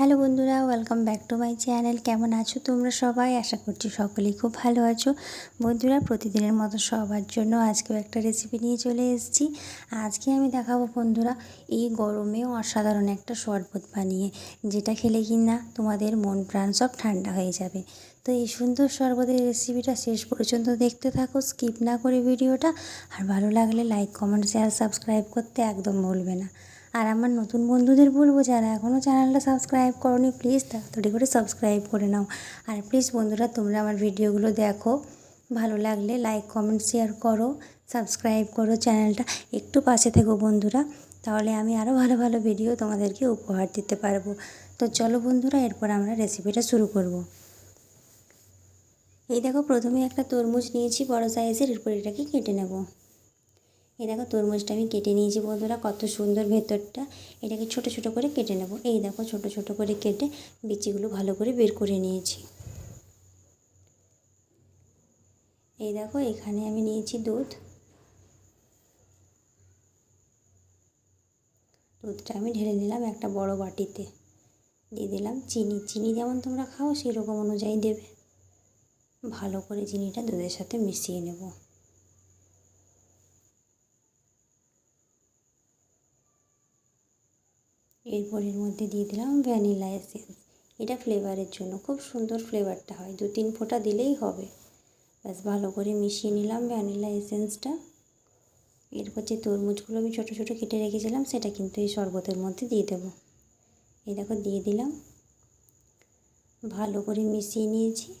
Hello বন্ধুরা welcome back to my channel কেমন আছো তোমরা সবাই? আশা করছি সকলেই খুব ভালো আছো। বন্ধুরা, প্রতিদিনের মতো সবার জন্য আজকেও একটা রেসিপি নিয়ে চলে এসেছি। আজকে আমি দেখাবো বন্ধুরা, এই গরমে অসাধারণ একটা শরবত বানিয়ে, যেটা খেলে কি না তোমাদের মন প্রাণ সব ঠান্ডা হয়ে যাবে। তো এই সুন্দর শরবতের রেসিপিটা শেষ পর্যন্ত দেখতে থাকো স্কিপ না করে ভিডিওটা। আর ভালো লাগলে লাইক কমেন্ট শেয়ার সাবস্ক্রাইব করতে একদম ভুলবে না। আর আমার নতুন বন্ধুদের বলব, যারা এখনও চ্যানেলটা সাবস্ক্রাইব করনি প্লিজ তাড়াতাড়ি করে সাবস্ক্রাইব করে নাও। আর প্লিজ বন্ধুরা, তোমরা আমার ভিডিওগুলো দেখো। ভালো লাগলে লাইক কমেন্ট শেয়ার করো সাবস্ক্রাইব করো চ্যানেলটা একটু পাশে থেকো বন্ধুরা, তাহলে আমি আরও ভালো ভালো ভিডিও তোমাদেরকে উপহার দিতে পারব। তো চলো বন্ধুরা, এরপর আমরা রেসিপিটা শুরু করব। এই দেখো, প্রথমে একটা তরমুজ নিয়েছি, বড় সাইজের এরপর এটাকে কেটে নেব। এই দেখো তরমুজটা আমি কেটে নিয়েছি বন্ধুরা, কত সুন্দর ভেতরটা। এটাকে ছোট ছোট করে কেটে নেব। এই দেখো ছোট ছোট করে কেটে বিচিগুলো ভালো করে বের করে নিয়েছি। এই দেখো এখানে আমি নিয়েছি দুধ। দুধটা আমি ঢেলে নিলাম একটা বড় বাটিতে। দিয়ে দিলাম চিনি। চিনি যেমন তোমরা খাও, সেরকম অনুযায়ী দেবে। ভালো করে চিনিটা দুধের সাথে মিশিয়ে নেব। এরপর এর মধ্যে দিয়ে দিলাম ভ্যানিলা এসেন্স। এটা ফ্লেভারের জন্য, খুব সুন্দর ফ্লেভারটা হয়, দু তিন ফোঁটা দিলেই হবে। ব্যাস, ভালো করে মিশিয়ে নিলাম ভ্যানিলা এসেন্সটা। এরপর যে তরমুজগুলো আমি ছোটো ছোটো কেটে রেখেছিলাম, সেটা কিন্তু এই শরবতের মধ্যে দিয়ে দেবো। এই দেখো, দিয়ে দিলাম। ভালো করে মিশিয়ে নিয়েছি।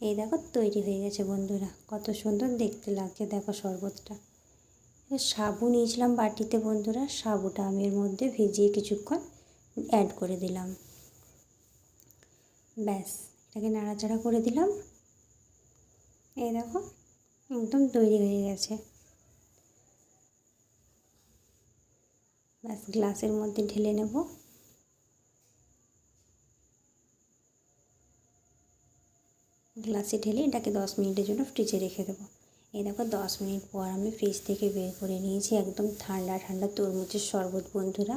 এই দেখো, তৈরি হয়ে গেছে বন্ধুরা। কত সুন্দর দেখতে লাগছে, দেখো শরবতটা। সাবু নিয়েছিলাম বাটিতে বন্ধুরা। সাবুটা আমি এর মধ্যে ভিজিয়ে কিছুক্ষণ অ্যাড করে দিলাম। ব্যাস, এটাকে নাড়াচাড়া করে দিলাম। এই দেখো, একদম তৈরি হয়ে গেছে। ব্যাস, গ্লাসের মধ্যে ঢেলে নেব। গ্লাসে ঢেলে এটাকে দশ মিনিটের জন্য ফ্রিজে রেখে দেবো। এই দেখো দশ মিনিট পর আমি ফ্রিজ থেকে বের করে নিয়েছি একদম ঠান্ডা ঠান্ডা তরমুজের শরবত, বন্ধুরা।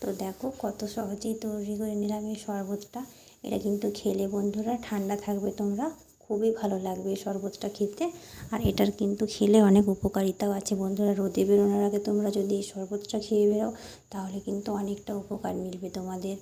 তো দেখো কত সহজেই তৈরি করে নিলাম এই শরবতটা। এটা কিন্তু খেলে, বন্ধুরা, ঠান্ডা থাকবে তোমরা। খুবই ভালো লাগবে এই শরবতটা খেতে। আর এটার কিন্তু খেলে অনেক উপকারিতাও আছে, বন্ধুরা। রোদে বেরোনোর আগে তোমরা যদি এই শরবতটা খেয়ে বেরো, তাহলে কিন্তু অনেকটা উপকার মিলবে তোমাদের।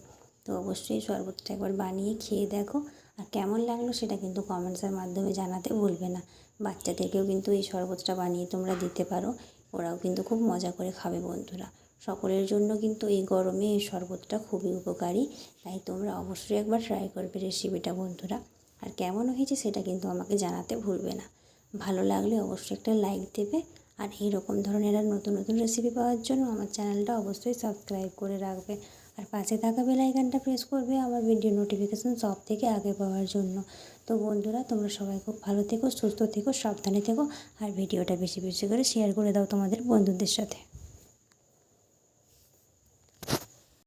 তো অবশ্যই শরবতটা একবার বানিয়ে খেয়ে দেখো। আর কেমন লাগল সেটা কিন্তু কমেন্টসের মাধ্যমে জানাতে ভুলবে না। বাচ্চাদেরকেও কিন্তু এই শরবতটা বানিয়ে তোমরা দিতে পারো। ওরাও কিন্তু খুব মজা করে খাবে বন্ধুরা। সকলের জন্য কিন্তু এই গরমে এই শরবতটা খুবই উপকারী। তাই তোমরা অবশ্যই একবার ট্রাই করবে রেসিপিটা বন্ধুরা। আর কেমন হয়েছে সেটা কিন্তু আমাকে জানাতে ভুলবে না। ভালো লাগলে অবশ্যই একটা লাইক দেবে। আর এইরকম ধরনের আর নতুন নতুন রেসিপি পাওয়ার জন্য আমার চ্যানেলটা অবশ্যই সাবস্ক্রাইব করে রাখবে। আর পাশে থাকা বেলাইকানটা প্রেস করবে আমার ভিডিও নোটিফিকেশান সব থেকে আগে পাওয়ার জন্য। তো বন্ধুরা, তোমরা সবাই খুব ভালো থেকো, সুস্থ থেকো, সাবধানে থেকো, আর ভিডিওটা বেশি বেশি করে শেয়ার করে দাও তোমাদের বন্ধুদের সাথে।